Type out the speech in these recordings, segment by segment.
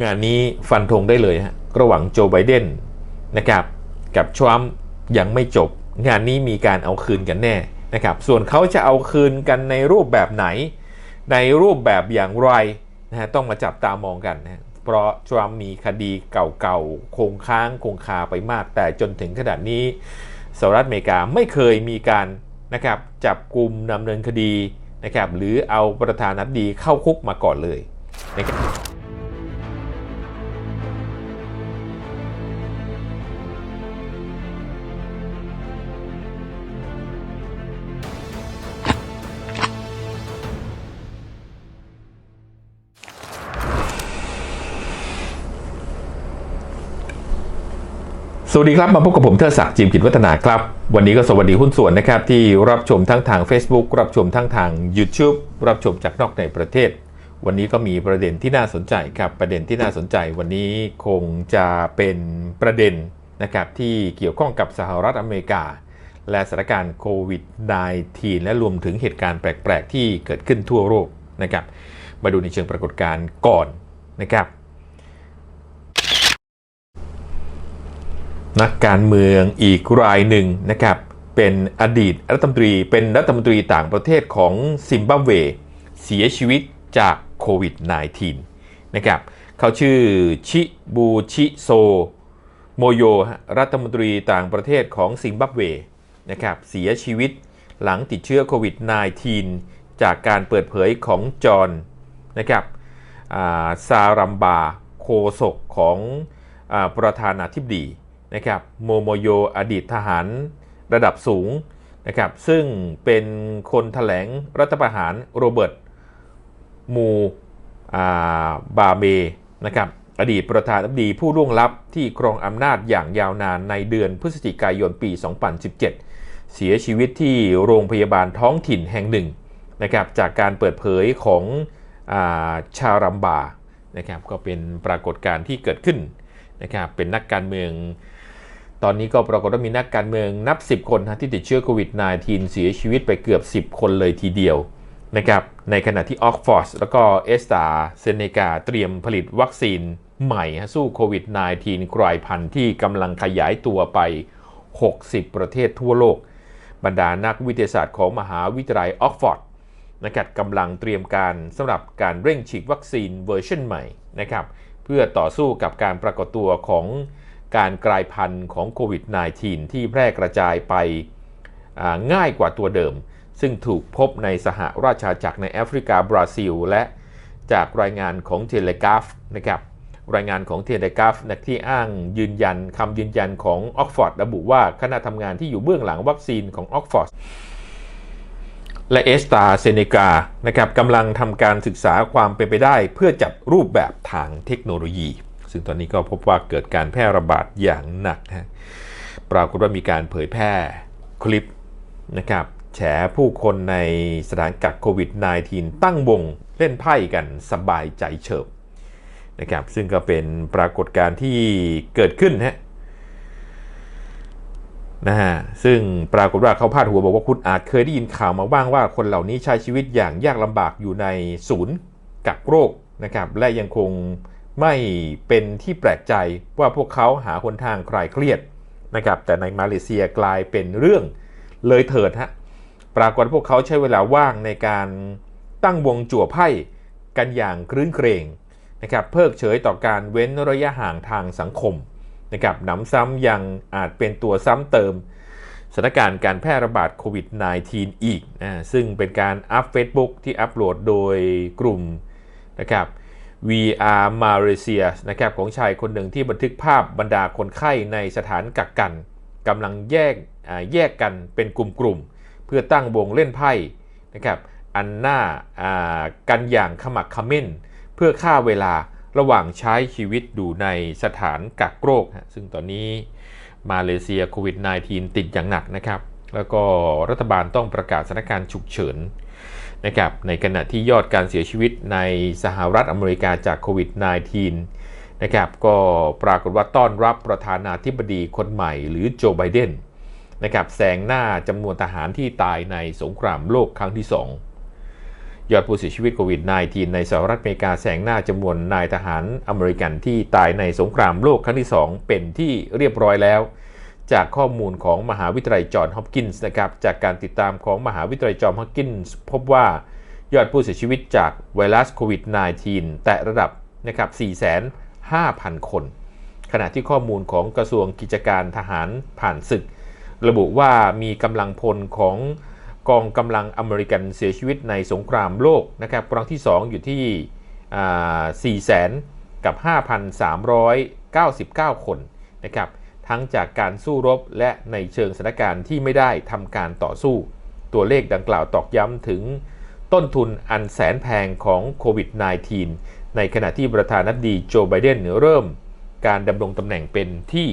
งานนี้ฟันธงได้เลยฮะระหว่างโจไบเดนนะครับกับทรัมป์ยังไม่จบ งานนี้มีการเอาคืนกันแน่นะครับส่วนเขาจะเอาคืนกันในรูปแบบไหน ในรูปแบบอย่างไรนะฮะต้องมาจับตามองกันนะเพราะทรัมป์มีคดีเก่าๆ คงค้างคงคาไปมาก แต่จนถึงขนาดนี้สหรัฐอเมริกาไม่เคยมีการนะครับจับกลุ่มดำเนินคดีนะครับหรือเอาประธานาธิบดีเข้าคุกมาก่อนเลยนะครับ สวัสดีครับ มาพบกับผมเทอศักดิ์จิมกิจวัฒนาครับ วันนี้ก็สวัสดีหุ้นส่วนนะครับ ที่รับชมทั้งทาง Facebook รับชมทั้งทาง YouTube รับชมจากนอกในประเทศ วันนี้ก็มีประเด็นที่น่าสนใจครับ ประเด็นที่น่าสนใจวันนี้คงจะเป็นประเด็นนะครับที่เกี่ยวข้องกับสหรัฐอเมริกา และสถานการณ์โควิด -19 และรวมถึงเหตุการณ์แปลก ๆ ที่เกิดขึ้นทั่วโลกนะครับมาดูในเชิงปรากฏการณ์ก่อนนะครับ นักการเมืองอีกรายหนึ่งนะครับ เป็นอดีตรัฐมนตรี เป็นรัฐมนตรีต่างประเทศของซิมบับเว เสียชีวิตจากโควิด -19 นะครับเขาชื่อชิบูชิโซโมโยฮะรัฐมนตรีต่างประเทศของซิมบับเวนะครับเสียชีวิตหลังติดเชื้อโควิด -19 จากการเปิดเผยของจอห์นนะครับซารัมบาโคศกของอประธานาธิบดี นะครับโมโมโยอดีตทหารระดับสูงนะครับซึ่งเป็นคนแถลงรัฐประหารโรเบิร์ตมูอ่าบาเมนะครับอดีตประธานาธิบดีผู้ล่วงลับที่ครองอำนาจอย่างยาวนานในเดือนพฤศจิกายนปี 2017 เสียชีวิตที่โรงพยาบาลท้องถิ่นแห่งหนึ่งนะครับจากการเปิดเผยของอาชารัมบานะครับก็เป็นปรากฏการณ์ที่เกิดขึ้นนะครับเป็นนักการเมือง ตอนนี้ก็ปรากฏว่ามีนักการเมืองนับ 10 คนนะที่ติดเชื้อโควิด -19 เสียชีวิตไปเกือบ 10 คนเลยทีเดียวนะครับในขณะที่ออกฟอร์สแล้วก็เอสตาเซเนกาเตรียมผลิตวัคซีนใหม่สู้โควิด -19 กลายพันธุ์ที่กำลังขยายตัวไป 60 ประเทศทั่วโลก บรรดานักวิทยาศาสตร์ของมหาวิทยาลัยออกฟอร์ดนะครับกำลังเตรียมการสำหรับการเร่งฉีดวัคซีนเวอร์ชันใหม่นะครับเพื่อต่อสู้กับการปรากฏตัวของ การกลายพันธุ์ของโควิด -19 ที่แพร่กระจายไปง่ายกว่าตัวเดิม ซึ่งถูกพบในสหราชอาณาจักรในแอฟริกาบราซิล และจากรายงานของเทเลกราฟนะครับรายงานของเทเลกราฟนะที่อ้างยืนยันคำยืนยันของออกฟอร์ดระบุว่าคณะทำงานที่อยู่เบื้องหลังวัคซีนของออกฟอร์ดและเอสตาเซเนกานะครับกำลังทำการศึกษาความเป็นไปได้เพื่อจัดรูปแบบทางเทคโนโลยี ซึ่งตอนนี้ก็พบว่าเกิดการแพร่ระบาดอย่างหนักนะปรากฏว่ามีการเผยแพร่คลิปนะครับแฉผู้คนในสถานกักโควิด -19 ตั้งวงเล่นไพ่กันสบายใจเฉิบนะครับซึ่งก็เป็นปรากฏการณ์ที่เกิดขึ้นฮะนะฮะซึ่งปรากฏว่าเขาพาดหัวบอกว่าคุณอาจเคยได้ยินข่าวมาบ้างว่าคนเหล่านี้ใช้ชีวิตอย่างยากลำบากอยู่ในศูนย์กักโรคนะครับและยังคง ไม่เป็นที่แปลกใจว่าพวกเขาหาคนทางคลายเครียดนะครับแต่ในมาเลเซียกลายเป็นเรื่องเลยเถิดฮะปรากฏพวกเขาใช้เวลาว่างในการตั้งวงจั่วไพ่กันอย่างครื้นเครงนะครับเพิกเฉยต่อการเว้นระยะห่างทางสังคมนะครับหนำซ้ำยังอาจเป็นตัวซ้ำเติมสถานการณ์การแพร่ระบาดโควิด -19 อีกนะซึ่งเป็นการอัพ Facebook ที่อัปโหลดโดยกลุ่มนะครับ VR Malaysia นะครับของชายคนหนึ่งที่บันทึกภาพบรรดาคนไข้ในสถานกักกันกำลังแยกแยกกันเป็นกลุ่มๆ เพื่อตั้งวงเล่นไพ่นะครับอันหน้าากันอย่างขมักขม้น เพื่อฆ่าเวลาระหว่างใช้ชีวิตอยู่ในสถานกักโรค ซึ่งตอนนี้มาเลเซียโควิด -19 ติดอย่างหนักนะครับ แล้วก็รัฐบาลต้องประกาศสถานการณ์ฉุกเฉิน นะครับในขณะที่ยอดการเสียชีวิตในสหรัฐอเมริกาจากโควิด -19 นะครับก็ปรากฏว่าต้อนรับประธานาธิบดีคนใหม่หรือโจไบเดนนะครับแซงหน้าจำนวนทหารที่ตายในสงครามโลกครั้งที่ 2 ยอดผู้เสียชีวิตโควิด -19 ในสหรัฐอเมริกาแสงหน้าจำนวนนายทหารอเมริกันที่ตายในสงครามโลกครั้งที่ 2 เป็นที่เรียบร้อยแล้ว จากข้อมูลของมหาวิทยาลัยจอห์นฮอปกินส์นะครับจากการติดตามของมหาวิทยาลัยจอห์นฮอปกินส์พบว่ายอดผู้เสียชีวิตจากไวรัสโควิด -19 แตะระดับนะครับ 450,000 คน ขณะที่ข้อมูลของกระทรวงกิจการทหารผ่านศึก ระบุว่ามีกำลังพลของกองกำลังอเมริกันเสียชีวิตในสงครามโลกนะครับครั้งที่ 2 อยู่ที่4 0 0 0 0 กับ 5,399 คนนะครับ ทั้งจากการสู้รบและในเชิงสถานการณ์ที่ไม่ได้ทำการต่อสู้ ตัวเลขดังกล่าวตอกย้ำถึงต้นทุนอันแสนแพงของโควิด -19 ในขณะที่ประธานาธิบดีโจไบเดนเริ่มการดำรงตำแหน่งเป็นที่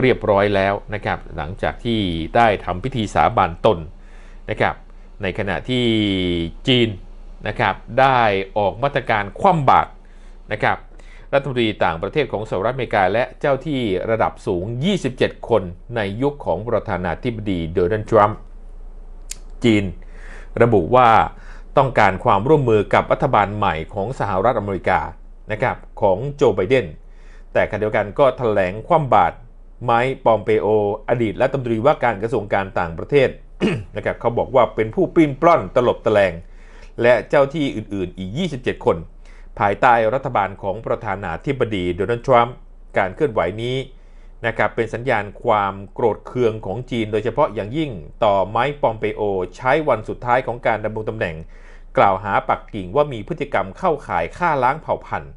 เรียบร้อยแล้วนะครับ หลังจากที่ได้ทำพิธีสาบานตนนะครับ ในขณะที่จีนนะครับได้ออกมาตรการคว่ำบาตรนะครับ รัฐมนตรีต่างประเทศของสหรัฐอเมริกา และเจ้าที่ระดับสูง 27 คนในยุคของประธานาธิบดีโดนัลด์ทรัมป์จีน ระบุว่าต้องการความร่วมมือกับรัฐบาลใหม่ของสหรัฐอเมริกานะครับของโจไบเดนแต่ขณะเดียวกันก็ถแถลงคว่ำบาตรไมค์ปอมเปโอ อดีตรัฐมนตรีว่าการกระทรวงการต่างประเทศนะครับเขาบอกว่าเป็นผู้ปิ้นปล้อนตลบตะแลงและเจ้าที่อื่นๆอีก 27 คน ภายใต้รัฐบาลของประธานาธิบดีโดนัลด์ทรัมป์การเคลื่อนไหวนี้นะครับเป็นสัญญาณความโกรธเคืองของจีน โดยเฉพาะอย่างยิ่งต่อไมค์ปอมเปโอ ใช้วันสุดท้ายของการดำรงตำแหน่ง กล่าวหาปักกิ่งว่ามีพฤติกรรมเข้าข่ายฆ่าล้างเผ่าพันธุ์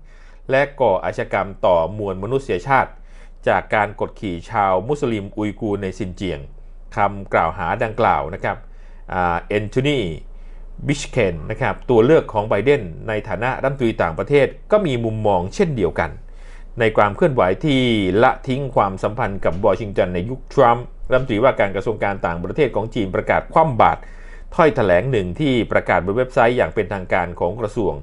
และก่ออาชญากรรมต่อมวลมนุษยชาติ จากการกดขี่ชาวมุสลิมอุยกูรในซินเจียงคำกล่าวหาดังกล่าวนะครับเอนโทนี บิชเคนนะครับตัวเลือกของไบเดนในฐานะรัฐมนตรีต่างประเทศก็มีมุมมองเช่นเดียวกัน ในความเคลื่อนไหวที่ละทิ้งความสัมพันธ์กับวอชิงตันในยุคทรัมป์รัฐมนตรีว่าการกระทรวงการต่างประเทศของจีนประกาศคว่ำบาตรถ้อยแถลงหนึ่งที่ประกาศบนเว็บไซต์อย่างเป็นทางการของกระทรวง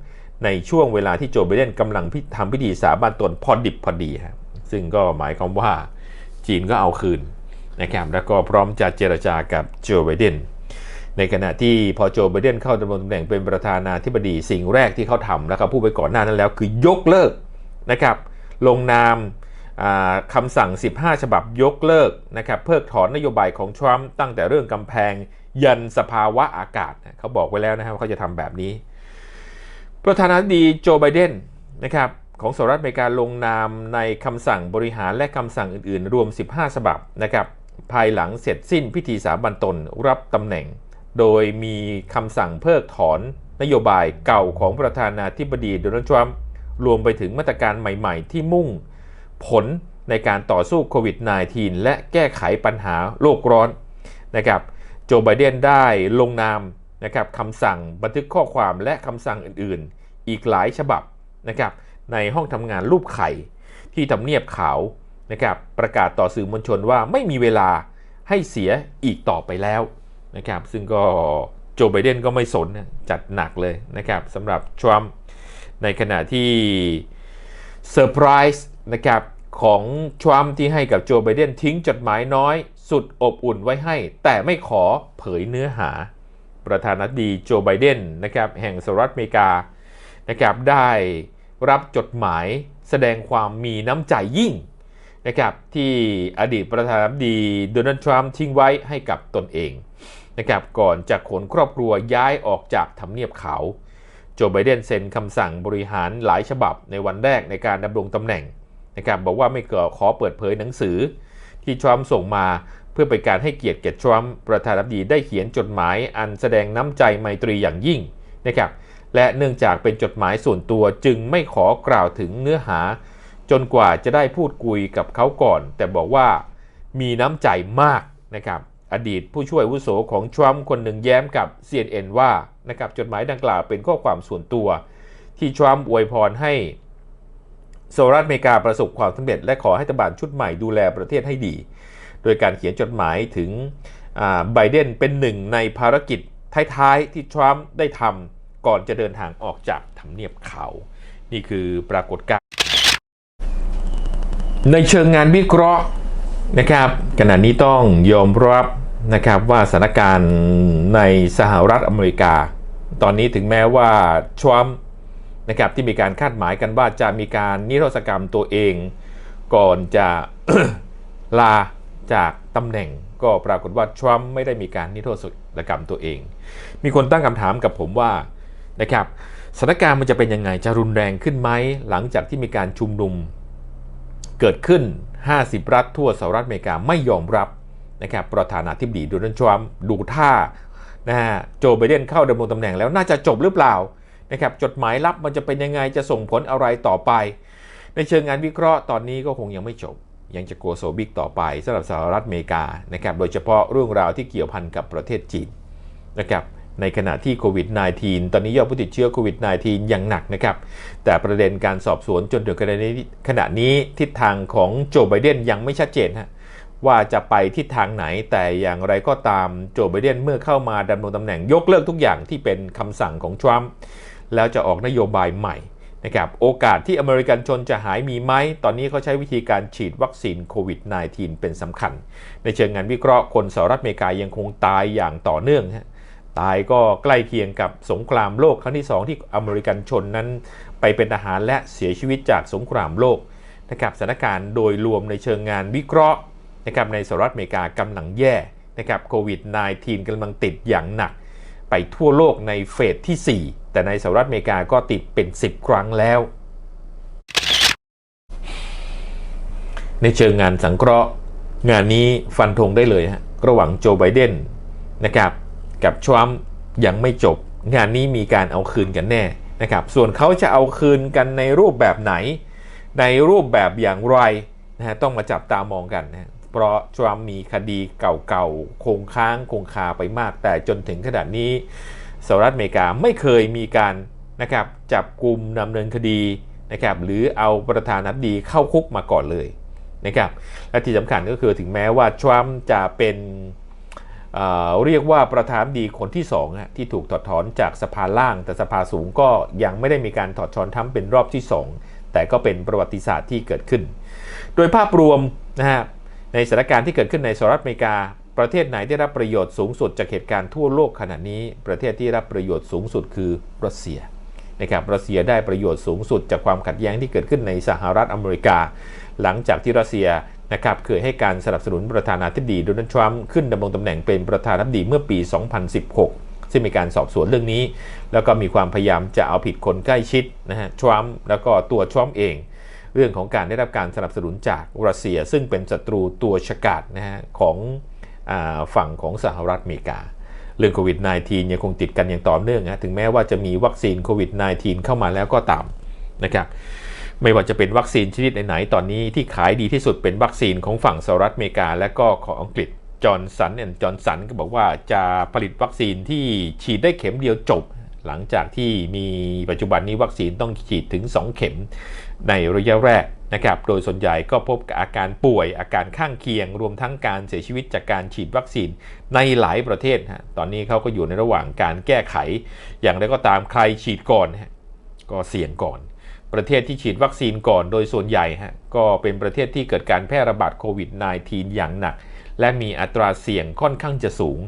ในช่วงเวลาที่โจไบเดนกำลังทำพิธีสาบานตนพอดิบพอดีครับซึ่งก็หมายความว่าจีนก็เอาคืนนะครับแล้วก็พร้อมจะเจรจากับโจไบเดน ในขณะที่พอโจไบเดนเข้าดำรงตำแหน่งเป็นประธานาธิบดีสิ่งแรกที่เขาทำแล้วก็พูดไปก่อนหน้านั้นแล้วคือยกเลิกนะครับลงนามคำสั่ง 15 ฉบับยกเลิกนะครับเพิกถอนนโยบายของทรัมป์ตั้งแต่เรื่องกำแพงยันสภาวะอากาศเขาบอกไว้แล้วนะครับว่าเขาจะทำแบบนี้ ประธานาธิบดีโจไบเดนนะครับของสหรัฐอเมริกาลงนามในคำสั่งบริหารและคำสั่งอื่น ๆ รวม 15 ฉบับนะครับภายหลังเสร็จสิ้นพิธีสาบันตนรับตำแหน่ง โดยมีคำสั่งเพิกถอนนโยบายเก่าของประธานาธิบดีโดนัลด์ทรัมป์รวมไปถึงมาตรการใหม่ๆ ที่มุ่งผลในการต่อสู้โควิด -19 และแก้ไขปัญหาโลกร้อนนะครับโจไบเดนได้ลงนามนะครับคำสั่งบันทึกข้อความและคำสั่งอื่นๆ อีกหลายฉบับนะครับในห้องทำงานรูปไข่ที่ทำเนียบขาวนะครับประกาศต่อสื่อมวลชนว่าไม่มีเวลาให้เสียอีกต่อไปแล้ว นะครับซึ่งก็โจไบเดนก็ไม่สนจัดหนักเลยนะครับสำหรับทรัมป์ในขณะที่เซอร์ไพรส์นะครับของทรัมป์ที่ให้กับโจไบเดนทิ้งจดหมายน้อยสุดอบอุ่นไว้ให้ แต่ไม่ขอเผยเนื้อหา ประธานาธิบดีโจไบเดนนะครับแห่งสหรัฐอเมริกานะครับได้รับจดหมายแสดงความมีน้ำใจยิ่งนะครับที่อดีตประธานาธิบดีโดนัลด์ทรัมป์ทิ้งไว้ให้กับตนเอง นะครับก่อนจะขนครอบครัวย้ายออกจากทำเนียบขาวโจไบเดนเซ็นคำสั่งบริหารหลายฉบับในวันแรกในการดำรงตำแหน่งนะครับบอกว่าไม่เกิดขอเปิดเผยหนังสือ ที่ทรัมป์ส่งมาเพื่อเป็นการให้เกียรติแก่ทรัมป์ประธานาธิบดีได้เขียนจดหมายอันแสดงน้ำใจไมตรีอย่างยิ่งนะครับและเนื่องจากเป็นจดหมายส่วนตัวจึงไม่ขอกล่าวถึงเนื้อหา จนกว่าจะได้พูดคุยกับเขาก่อน แต่บอกว่ามีน้ำใจมากนะครับ อดีตผู้ช่วยวุโสของทรัมป์คนหนึ่งแย้มกับ CNN ว่านะครับจดหมายดังกล่าวเป็นข้อความส่วนตัว ที่ทรัมป์อวยพรให้สหรัฐอเมริกาประสบความสำเร็จ และขอให้รัฐบาลชุดใหม่ดูแลประเทศให้ดี โดยการเขียนจดหมายถึงไบเดนเป็นหนึ่งในภารกิจท้ายๆที่ทรัมป์ได้ทำก่อนจะเดินทางออกจากทำเนียบเขาวนี่คือปรากฏการณ์ในเชิงงานวิเคราะห์นะครับขณะนี้ต้องยอมรับ นะครับว่าสถานการณ์ในสหรัฐอเมริกา ตอนนี้ถึงแม้ว่าทรัมป์นะครับที่มีการคาดหมายกันว่าจะมีการนิรโทษกรรมตัวเอง ก่อนจะลาจากตำแหน่งก็ปรากฏว่าทรัมป์ไม่ได้มีการนิรโทษกรรมตัวเอง มีคนตั้งคำถามกับผมว่านะครับสถานการณ์มันจะเป็นยังไงจะรุนแรงขึ้นไหมหลังจากที่มีการชุมนุม เกิดขึ้น 50 รัฐทั่วสหรัฐอเมริกาไม่ยอมรับ นะครับประธานาธิบดีโดนัลด์ทรัมป์ดูท่านะฮะโจไบเดนเข้าดำรงตำแหน่งแล้วน่าจะจบหรือเปล่านะครับจดหมายลับมันจะเป็นยังไงจะส่งผลอะไรต่อไป ในเชิงงานวิเคราะห์ตอนนี้ก็คงยังไม่จบ ยังจะโกโซบิกต่อไปสำหรับสหรัฐอเมริกานะครับโดยเฉพาะเรื่องราวที่เกี่ยวพันกับประเทศจีนนะครับในขณะที่โควิด -19 ตอนนี้ยอดผู้ติดเชื้อโควิด -19 ยังหนักนะครับ แต่ประเด็นการสอบสวนจนถึงขณะนี้ขณะนี้ทิศทางของโจไบเดนยังไม่ชัดเจนฮะ ว่าจะไปทิศทางไหนแต่อย่างไรก็ตามโจไบเดนเมื่อเข้ามาดำรงตำแหน่งยกเลิกทุกอย่างที่เป็นคำสั่งของทรัมป์แล้วจะออกนโยบายใหม่นะครับโอกาสที่อเมริกันชนจะหายมีไหม ตอนนี้เขาใช้วิธีการฉีดวัคซีนโควิด -19 เป็นสำคัญ ในเชิงงานวิเคราะห์คนสหรัฐอเมริกายังคงตายอย่างต่อเนื่อง ตายก็ใกล้เคียงกับสงครามโลกครั้งที่ 2 ที่อเมริกันชนนั้น ไปเป็นทหารและเสียชีวิตจากสงครามโลกนะครับสถานการณ์โดยรวมในเชิงงานวิเคราะห์ นะครับในสหรัฐอเมริกากำลังแย่นะครับโควิด -19 กำลังติดอย่างหนัก ไปทั่วโลกในเฟสที่ 4 แต่ในสหรัฐอเมริกาก็ติดเป็น 10 ครั้งแล้ว ในเชิงงานสังเคราะห์ งานนี้ฟันธงได้เลยฮะระหว่างโจไบเดนนะครับกับทรัมป์ยังไม่จบ งานนี้มีการเอาคืนกันแน่นะครับส่วนเขาจะเอาคืนกันในรูปแบบไหน ในรูปแบบอย่างไรนะฮะต้องมาจับตามองกันนะ เพราะทรัมป์มีคดีเก่าๆ คงค้างคงคาไปมาก แต่จนถึงขนาดนี้สหรัฐอเมริกาไม่เคยมีการนะครับจับกลุ่มดำเนินคดีนะครับหรือเอาประธานาธิบดีเข้าคุกมาก่อนเลยนะครับและที่สำคัญก็คือถึงแม้ว่าทรัมป์จะเป็นเเรียกว่าประธานดีคนที่2ที่ถูกถอดถอนจากสภาล่าง แต่สภาสูงก็ยังไม่ได้มีการถอดถอนทั้งเป็นรอบที่ 2 แต่ก็เป็นประวัติศาสตร์ที่เกิดขึ้น โดยภาพรวมนะฮะ ในสถานการณ์ที่เกิดขึ้นในสหรัฐอเมริกา ประเทศไหนได้รับประโยชน์สูงสุดจากเหตุการณ์ทั่วโลกขณะนี้ ประเทศที่รับประโยชน์สูงสุดคือรัสเซียนะครับรัสเซียได้ประโยชน์สูงสุดจากความขัดแย้งที่เกิดขึ้นในสหรัฐอเมริกา หลังจากที่รัสเซียนะครับเคยให้การสนับสนุนประธานาธิบดีโดนัลด์ทรัมป์ขึ้นดำรงตำแหน่งเป็นประธานาธิบดีเมื่อปี 2016 ซึ่งมีการสอบสวนเรื่องนี้ แล้วก็มีความพยายามจะเอาผิดคนใกล้ชิดนะฮะทรัมป์แล้วก็ตัวทรัมป์เอง เรื่องของการได้รับการสนับสนุนจากรัสเซีย ซึ่งเป็นศัตรูตัวฉกาจนะฮะของอฝั่งของสหรัฐอเมริกา เรื่องโควิด -19 ยังคงติดกันอย่างต่อเนื่องนะถึงแม้ว่าจะมีวัคซีนโควิด -19 เข้ามาแล้วก็ตามนะครับไม่ว่าจะเป็นวัคซีนชนิดไหนๆ ตอนนี้ที่ขายดีที่สุดเป็นวัคซีนของฝั่งสหรัฐอเมริกา และก็ของอังกฤษจอร์นสันแอนด์จอร์นสันก็บอกว่าจะผลิตวัคซีนที่ฉีดได้เข็มเดียวจบ หลังจากที่มีปัจจุบันนี้วัคซีนต้องฉีดถึง 2 เข็มในระยะแรกนะครับ โดยส่วนใหญ่ก็พบกับอาการป่วย อาการข้างเคียง รวมทั้งการเสียชีวิตจากการฉีดวัคซีนในหลายประเทศ ตอนนี้เขาก็อยู่ในระหว่างการแก้ไข อย่างไรก็ตามใครฉีดก่อน ก็เสี่ยงก่อน ประเทศที่ฉีดวัคซีนก่อน โดยส่วนใหญ่ก็เป็นประเทศที่เกิดการแพร่ระบาดโควิด -19 อย่างหนัก และมีอัตราเสี่ยงค่อนข้างจะสูง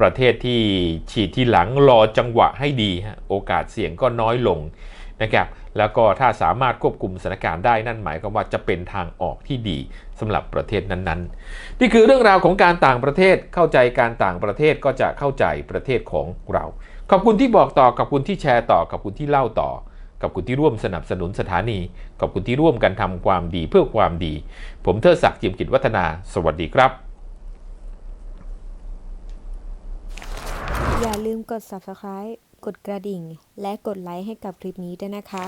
ประเทศที่ฉีดที่หลังรอจังหวะให้ดีโอกาสเสี่ยงก็น้อยลงนะครับแล้วก็ถ้าสามารถควบคุมสถานการณ์ได้นั่นหมายความว่าจะเป็นทางออกที่ดีสำหรับประเทศนั้นๆ นี่คือเรื่องราวของการต่างประเทศเข้าใจการต่างประเทศก็จะเข้าใจประเทศของเรา ขอบคุณที่บอกต่อขอบคุณที่แชร์ต่อขอบคุณที่เล่าต่อขอบคุณที่ร่วมสนับสนุนสถานีขอบคุณที่ร่วมกันทำความดีเพื่อความดี ผมเทิดศักดิ์จิมกิจวัฒนา สวัสดีครับ อย่าลืมกด subscribe กดกระดิ่ง และกดไลค์ให้กับคลิปนี้ด้วยนะคะ